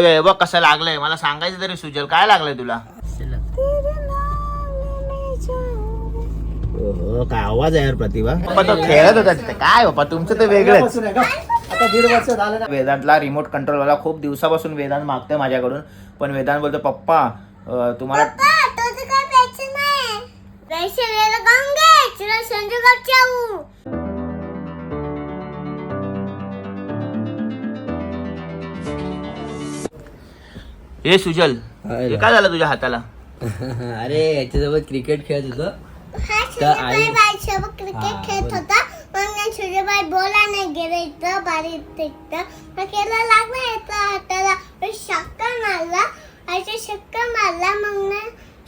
बघ कसं लागलंय. मला सांगायचं तरी सुजल काय लागलंय तुला? काय आवाज आहे यार प्रतिभा? पप्पा तो खेळत होता तिथे. काय बाप्पा तुमचं तर वेगळंच. बसून आहे का? आता दीड वर्ष झालं ना वेदांतला रिमोट कंट्रोलवाला खूप दिवसापासून वेदांत मागतोय माझ्याकडून. पण वेदांत बोलतो पप्पा अं, तुम्हाला पैसे नाही? पैसे तुला हे सुजल हे काय झालं तुझ्या हाताला? अरे याच्यासोबत क्रिकेट खेळत होतो. हा क्रिकेट खेळत होता. मग सूर्यबाई बोला नाही गेले इथं बारी इथं मग केला लागला येतं हाताला. मग शक्का मारला. शक्का मारला. मग ना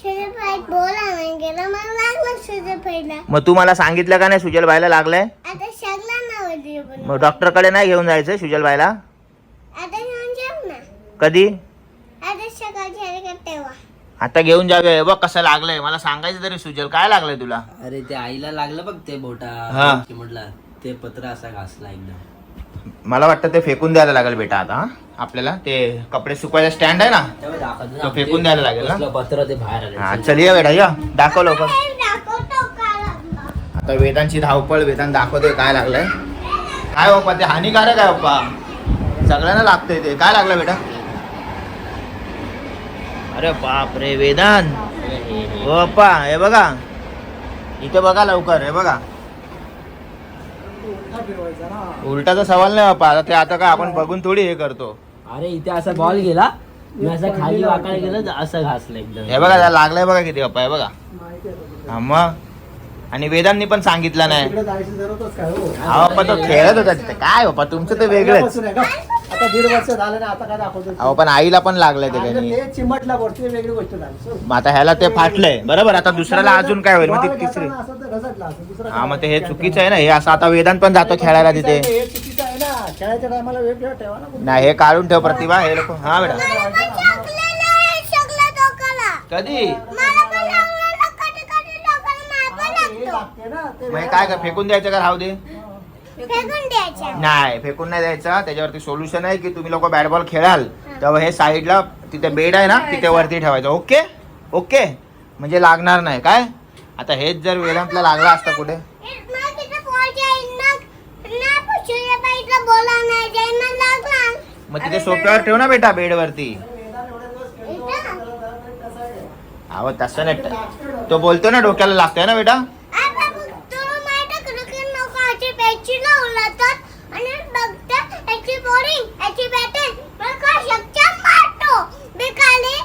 सूर्यबाई बोला नाही गेला. मग लागला सूर्यबाईला मग तू मला सांगितलं का नाही सुजल बाईला लागलंय? आता शकला ना मग डॉक्टरकडे नाही घेऊन जायचं सुजल बाईला आता घेऊन जाऊ ना. कधी आता सकाळची आली का तेव्हा आता घेऊन जाऊया. बघ कसं लागलंय. मला सांगायचं तरी सुजल काय लागलंय तुला? अरे ते आईला लागलं बघ ते हा. बोटा म्हटलं ते पत्र असा घासला एकदम. मला वाटतं ते फेकून द्यायला लागेल बेटा आता हा? आपल्याला ते कपडे सुकवायचा स्टँड आहे ना? तेव्हा दाखवतो ना. तो फेकून द्यायला लागेल ना? कसलं पत्र ते बाहेर आलं हा चल ये बेटा या. दाखव लवकर. आता वेदांची धावपळ वेदांत दाखवतोय काय लागलंय. काय बाप्पा ते हानिकारक आहे बाप्पा सगळ्यांना लागतंय ते. काय लागलं बेटा? अरे बाप रे वेदांत हो बाप्पा हे बघा. इथे बघा लवकर हे बघा. उलटाचा सवाल नाही बाप्पा आता ते आता काय आपण बघून थोडी हे करतो. अरे इथे असा बॉल गेला. मी असं खाली वाकायला गेलं तर असं घासलं एकदम. हे बघा त्याला लागलंय बघा किती बाप्पा हे बघा. हा मग. आणि वेदांनी पण सांगितलं नाही. हो. हा बाप्पा तो खेळत होता तिथे. काय बाप्पा तुमचं तर वेगळंच? आता दीड वर्ष झालं ना आता काय दाखवतो अहो पण आईला पण लागलंय ते चिमटला वरती वेगळी गोष्ट झाली सोड. मग आता ह्याला ते फाटलंय. बरोबर आता दुसऱ्याला अजून काय होईल? मग ती तिसरी. घेताना असं तर घसटला असं, दुसरं हा मग ते हे. चुकीचं आहे ना? हे असं आता वेदांत पण जातो खेळायला तिथे. हे चुकीचं आहे ना. खेळायच्या टायमाला वेळ ठेवा ठेवा ना कुठे. नाही हे काढून ठेव प्रतिभा हे लोक. हा बेटा. आहे कधी? मला पण लागलेलं कधी कधी डोक्याला मला पण हा, ते हे लागतो. लागते ना ते मग हे काय कर फेकून द्यायचं का? राहू दे. फेकून द्यायच्या नाही फेकून नाही द्यायचं. त्याच्यावरती सोल्युशन आहे की तुम्ही लोक बॅट बॉल खेळाल. तेव्हा हे साईडला तिथे बेड आहे ना तिथे वरती ठेवायचं. ओके ओके म्हणजे लागणार नाही. काय? आता हेच जर वेदांतला लागला असता कुठे? मग तिथे सोप्यावर ठेव ना बेटा बेड वरती. इथं. अहो तसं नाही. तो बोलतो ना डोक्याला लागतंय ना बेटा आ बाबू, तुला माहिती आहे का की लोक याची बॅटची लावतात आणि बघतात याची बॉलिंग याची बॅटिंग मग का शक्का मारतो? बिकाले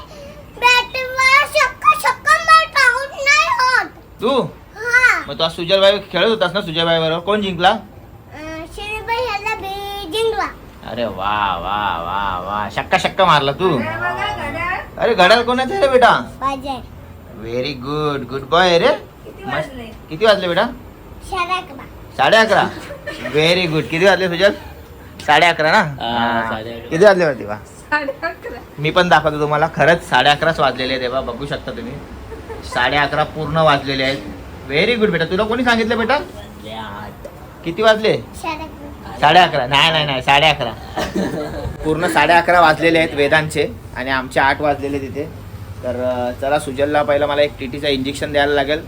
बॅटवर शक्का शक्का मारतो आउट नाही होत. तू? हा. मग तू आज सुजयबाई खेळत होतास ना सुजयबाई बरोबर? कोण जिंकला? शिरीबाई ह्याला बी जिंकला. अरे वा वा वा वा. शक्का शक्का मारला तू. अरे घड्याळ. कोणाचं आहे रे बेटा? बाजार व्हेरी गुड गुड बॉय रे. मस्त. किती वाजले बेटा? शराकबा साडे अकरा व्हेरी गुड किती वाजले सुजल साडे अकरा ना? हा. साडे अकरा. किती वाजले होती वा मी पण दाखवतो तुम्हाला खरंच साडे अकराच वाजलेले आहेत तेव्हा बघू शकता तुम्ही. साडे अकरा पूर्ण वाजलेले आहेत. व्हेरी गुड बेटा. तुला कोणी सांगितलं बेटा. किती वाजले? साडे अकरा नाही नाही नाही साडे अकरा पूर्ण साडे अकरा वाजलेले आहेत वेदांचे आणि आमचे आठ वाजलेले तिथे तर अं, चला सुजलला पहिला मला एक टीटीचं इंजेक्शन द्यायला लागेल.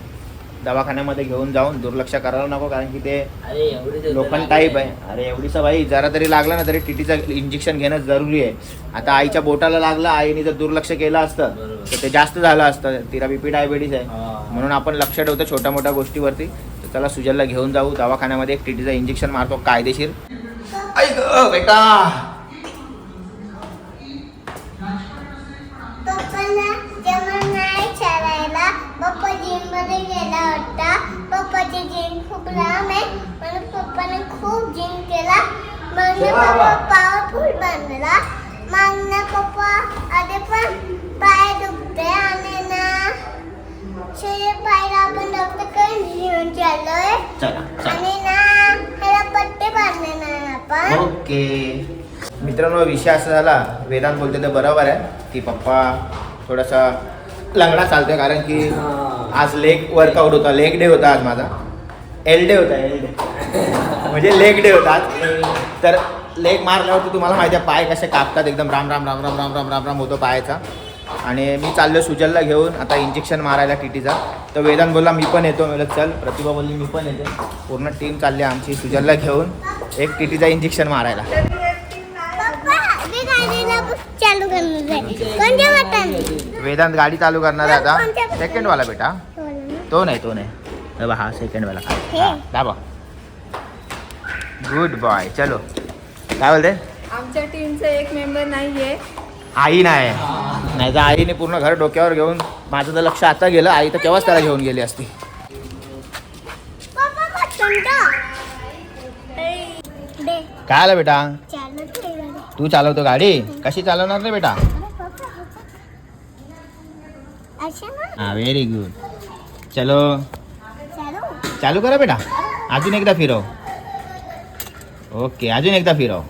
दवाखान्यामध्ये घेऊन जाऊन दुर्लक्ष करायला नको कारण की ते लोखंड टाईप आहे. अरे एवढीसा बाई जरा तरी लागला ना तरी टीटीचं इंजेक्शन घेणं जरुरी आहे. आता आईच्या बोटाला लागलं आईने जर दुर्लक्ष केलं असतं. तर ते जास्त झालं असतं. तिला बीपी डायबिटीस आहे. हा. म्हणून आपण लक्ष ठेवतो छोट्या मोठ्या गोष्टीवरती. तर चला सुजलला घेऊन जाऊ. दवाखान्यामध्ये एक टीटीचं इंजेक्शन मारतो कायदेशीर. ऐक बेटा पप्पाला जेवण नाही चालायला पप्पा जिममध्ये गेला होता पप्पाची जिम खूप लांब आहे म्हणून पप्पाने खूप जिम केला. मग पप्पा पॉवरफुल बनला. मग ना पप्पा आधी पण पाय दुखते आणि ना. शरीर पायला आपण डॉक्टरकडे घेऊन चाललोय चला चला. आणि ना ह्याला पट्टे बांधले आपण. ओके. मित्रांनो विषय असा झाला. वेदांत बोलते ते बरोबर आहे. की पप्पा थोडासा लंगडा चालतोय कारण की. आज लेग वर्कआउट होता. लेग डे होता आज माझा. एल डे होता एल डे म्हणजे लेग डे होता. तर लेग मारल्यावरती तुम्हाला माहिती आहे पाय कसे कापतात एकदम राम राम राम राम राम राम राम राम होतो पायाचा. आणि मी चाललो सुजलला घेऊन आता इंजेक्शन मारायला टीटीचा. तर वेदांत बोलला मी पण येतो. म्हणलं चल. प्रतिभा बोलली मी पण येते. पूर्ण टीम चालली आमची सुजलला घेऊन एक टीटीचा इंजेक्शन मारायला. वेदांत गाडी चालू करणार आहे आता. सेकंडवाला बेटा. तो नाही तो नाही. हे बघा, हा सेकंडवाला हा दाबा गुड बॉय चलो काय बोलते आमच्या टीमचा एक मेंबर नाहीये आई नाही नाही तर आईने पूर्ण घर डोक्यावर घेऊन माझं तर लक्ष आता गेलं आई तर केव्हाच त्याला घेऊन गेली असती काय आलं बेटा तू चालवतो गाडी कशी चालवणार रे बेटा हा व्हेरी गुड चलो चालू करा बेटा. अजून एकदा फिरव. ओके अजून एकदा फिरव.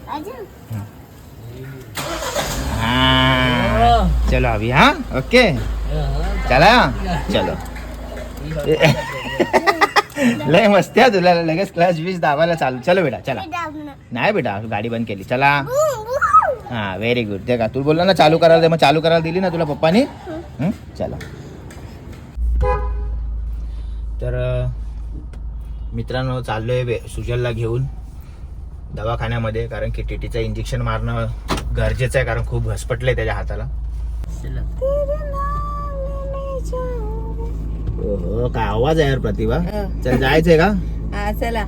हा. चलो अभी हाँ? ओके. चला. चलो. लय मस्ती आहे तुला. लगेच क्लास वीस दाबायला चालू. चलो बेटा चला. नाही बेटा गाडी बंद केली. चला. हा व्हेरी गुड ते का तू बोलला ना चालू करायला दे मग चालू करायला दिली ना तुला पप्पानी? चला तर अं, मित्रांनो चाललोय बे- सुजलला घेऊन दवाखान्यामध्ये कारण की टीटीचं इंजेक्शन मारणं गरजेचं आहे कारण खूप घसपटलंय त्याच्या हाताला. हो काय आवाज आहे यार प्रतिभा? चल जायचंय का? हा चला?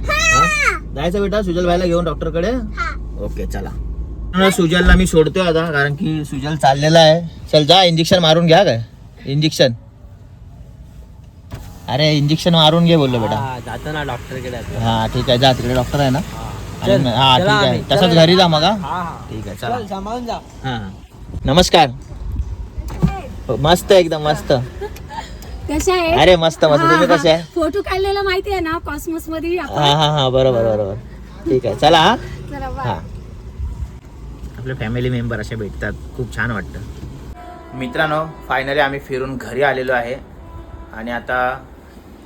जायचं बेटा सुजल भाईला घेऊन डॉक्टरकडे हा. ओके चला. सुजलला मी सोडतोय आता कारण की सुजल चाललेला आहे. चल जा इंजेक्शन मारून घ्या काय? इंजेक्शन अरे इंजेक्शन मारून घे बोललो बेटा. हा, जातो ना डॉक्टरकडे आता. हा ठीक आहे जा तिकडे डॉक्टर आहे ना? चल, हा ठीक आहे. आम्ही, तसंच चला. घरी जा मग हा? हा हा. ठीक आहे चला. चल सांभाळून जा. हा नमस्कार. हो, मस्त एकदम मस्त. कशा आहे? अरे मस्त मस्त. तुम्ही कसे आहे? फोटो काढलेला माहिती आहे ना कॉस्मोस मध्ये आपण? हा हा हा बरोबर बरोबर. ठीक आहे चला हा. हा. आपले फॅमिली मेंबर असे भेटतात. खूप छान वाटतं. मित्रांनो फायनली आम्ही फिरून घरी आलेलो आहे. आणि आता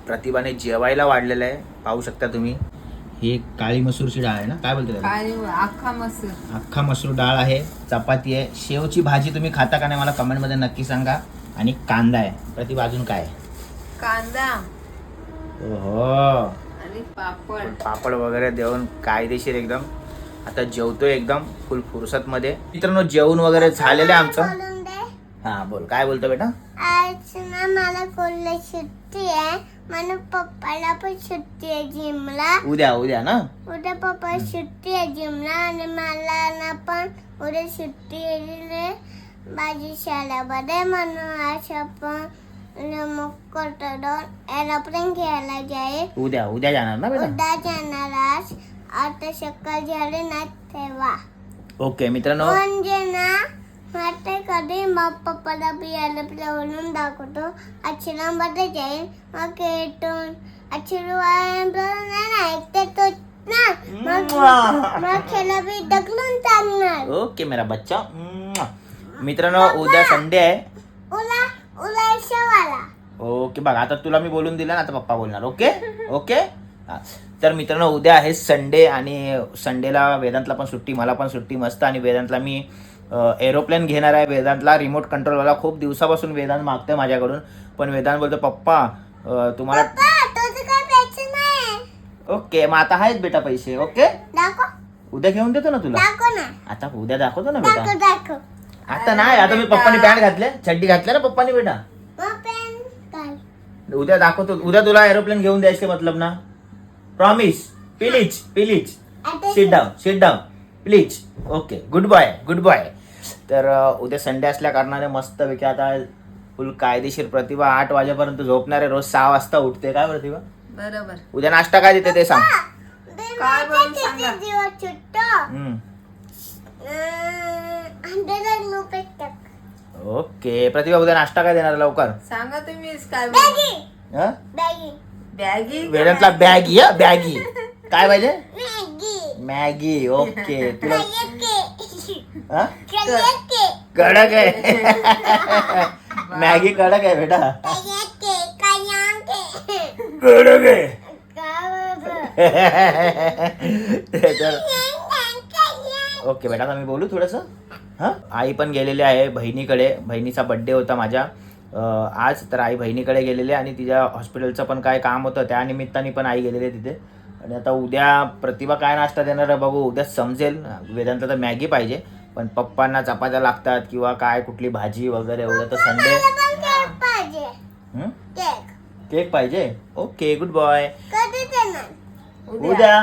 प्रतिभाने जेवायला वाढलेलं आहे. पाहू शकता तुम्ही. ही काळी मसूरची डाळ आहे ना? काय बोलते त्याला? अख्खा मसूर. अख्खा मसूर डाळ आहे. चपाती आहे. शेवची भाजी तुम्ही खाता का नाही मला कमेंटमध्ये नक्की सांगा. आणि कांदा आहे. प्रतिभा अजून काय आहे? कांदा. ओहो. आणि पापड. पापड वगैरे देऊन कायदेशीर एकदम. आता जेवतोय एकदम फुल फुरसत मध्ये मित्रांनो जेवण वगैरे झालेलं आहे आमचं. बोलून दे हा बोल. काय बोलतो बेटा? आज ना मला कॉलेज सुट्टी आहे म्हणून पप्पाला पण सुट्टी आहे जिमला उद्या उद्या ना? उद्या पप्पा सुट्टी आहे जिमला आणि मला ना पण उद्या सुट्टी आहे माझी शाळेमध्ये म्हणून आज आपण मग एरोप्लेन घ्यायला जाईल. उद्या उद्या जाणार ना बेटा? उद्या जाणार आज. आता सकाळ झाली ना तेव्हा. ओके मित्रांनो. म्हणजे ना अक्षर नाही ना ऐकते तो ना. मग मग खेळा बी ढकलून टाकणार ओके मेरा बच्चा. मित्रांनो उद्या संडे आहे. उला उला वाला ओके बघा आता तुला मी बोलून दिलं ना आता पप्पा बोलणार ओके? ओके. तर मित्रांनो उद्या आहे संडे आणि संडेला वेदांतला पण सुट्टी मला पण सुट्टी मस्त. आणि वेदांतला मी एरोप्लेन घेणार आहे वेदांतला. रिमोट कंट्रोलवाला खूप दिवसापासून वेदांत मागतोय माझ्याकडून. पण वेदांत बोलतो पप्पा तुम्हाला ओके मग आता आहेत बेटा पैसे ओके? उद्या घेऊन देतो ना तुला? आता उद्या दाखवतो ना बेटा? आता नाही आता मी पप्पानी पॅन्ट घातले. चड्डी घातल्या ना पप्पानी बेटा? उद्या दाखवतो. उद्या तुला एरोप्लेन घेऊन द्यायचे मतलब ना. प्रॉमिस प्लीज प्लीज आता sit down sit down please okay good boy good boy तर उद्या संडे असल्या कारणाने मस्तपैकी आता फुल कायदेशीर प्रतिभा आठ वाजेपर्यंत झोपणार आहे रोज सहा वाजता उठते. काय प्रतिभा? बरोबर. उद्या नाश्ता काय देते ते सांग. काय बनवून सांगा? हम्म. ओके प्रतिभा उद्या नाश्ता काय देणार लवकर? सांगा तुम्हीच काय बॅगी. हं? बॅगी. बॅगी? वेदांतला बॅगी हा? बॅगी. काय पाहिजे? Maggi okay. तुला हा? कडक आहे. मॅगी कडक आहे बेटा. कडक आहे. तर ओके बेटा मी बोलू थोडंसं? हां? आई पण गेलेली आहे बहिणीकडे. बहिणीचा बड्डे होता माझ्या. अं, आज तर आई बहिणीकडे गेलेली आहे आणि तिच्या हॉस्पिटलचं पण काय काम होतं त्या निमित्ताने पण आई गेलेली आहे तिथे. आणि आता उद्या प्रतिभा काय नाश्ता देणार आहे बघू. उद्या समजेल. वेदांत तर मॅगी पाहिजे. पण पप्पांना चपात्या लागतात किंवा काय कुठली भाजी वगैरे उद्या तर संडे. केक पाहिजे. Okay good boy. उद्या.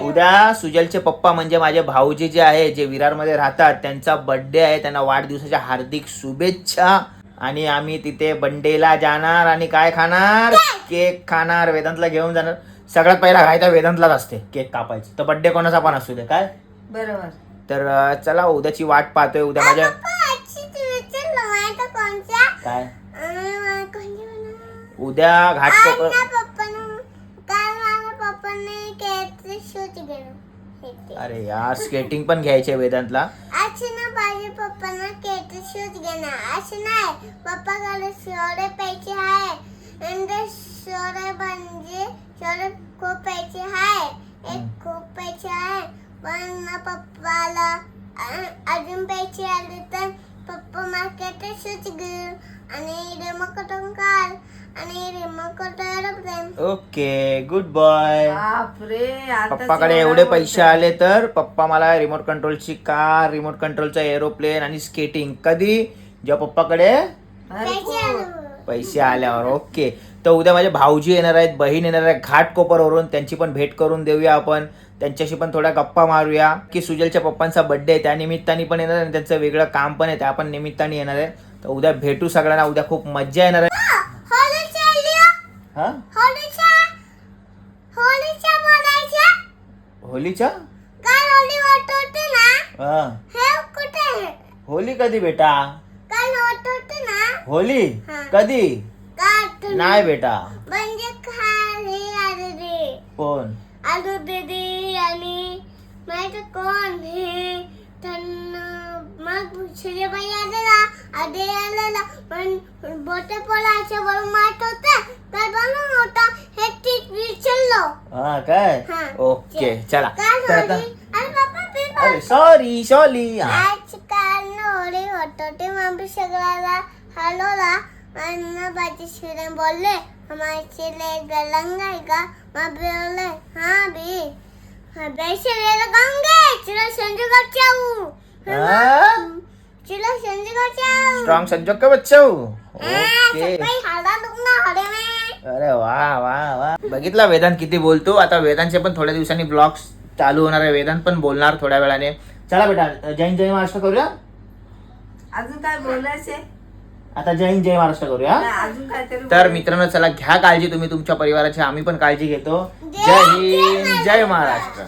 उद्या. सुजलचे पप्पा म्हणजे माझे भाऊजी जे आहे जे विरारमध्ये राहतात त्यांचा बर्थडे आहे. त्यांना वाढदिवसाच्या हार्दिक शुभेच्छा. आणि आम्ही तिथे बंडेला जाणार आणि काय खाणार? केक खाणार. वेदांतला घेऊन जाणार. सगळ्यात पहिला घायचा वेदांतलाच असते केक कापायची. तर बर्थडे कोणाचा पण असू दे काय? बरोबर. तर अं, चला उद्याची वाट पाहतोय उद्या माझ्या काय? उद्या गेलो अरे यार स्केटिंग पण घ्यायचे वेदांतला. नाही. पप्पाकडे सोडे पैसे आहे. आणि ते सोडे म्हणजे सोडे खूप पैसे आहे. एक खूप पैसे आहे. पण ना पप्पाला अजून पैसे आले तर पप्पा मार्केट शूट घेऊ आणि रिमोट काढ. आणि remote aeroplane okay good boy बापरे आता पप्पाकडे एवढे पैसे आले तर पप्पा मला रिमोट कंट्रोलची कार रिमोट कंट्रोलचा एरोप्लेन आणि स्केटिंग कधी? जेव्हा पप्पाकडे पैसे आले. पैसे आल्यावर. ओके. तर उद्या माझे भाऊजी येणार आहेत बहीण येणार आहे घाटकोपरवरून त्यांची पण भेट करून देऊया आपण. त्यांच्याशी पण थोड्या गप्पा मारूया. की सुजलच्या पप्पांचा बर्थडे आहे त्या निमित्ताने पण येणार आहे. आणि त्यांचं वेगळं काम पण आहे त्या पण निमित्ताने येणार आहे. तर उद्या भेटू सगळ्यांना. उद्या खूप मज्जा येणार आहे. होलीच्या हा? होली हा. हे कधी बेटा? होली. कधी? तुम्ही नाही बेटा. म्हणजे खाली आले रे कोण? आलू दीदी आणि माहिती कोण हे? त्यांना मग सूर्यबाई आलेला आधी आलेला पण बोटे पडायच्या वरून माहीत होते? काय बनवून होता. हे ठीक विचारलो. हा काय? हा. ओके चला. काल तर आता अरे अरे सॉरी सॉरी आजकाल होळी होत होती मग सगळ्याला हलवला. गलंग आहे का मग बोलले हाँ भी हाँ वैसे ले लगाऊंगे चलो संजू का चाऊ चलो संजू का चाऊ स्ट्रॉंग संजोग का बच्चा ओके अरे वा वा वा बघितला वेदांत किती बोलतो आता वेदांतचे पण थोड्या दिवसांनी ब्लॉग्स चालू होणार आहे वेदांत पण बोलणार थोड्या वेळाने चला बेटा जैन जय महाराष्ट्र करूया अजून काय बोलायचे आता जय हिंद जय महाराष्ट्र करूया. तर मित्रांनो चला घ्या काळजी तुम्ही तुमच्या परिवाराची आम्ही पण काळजी घेतो. जय हिंद जय महाराष्ट्र.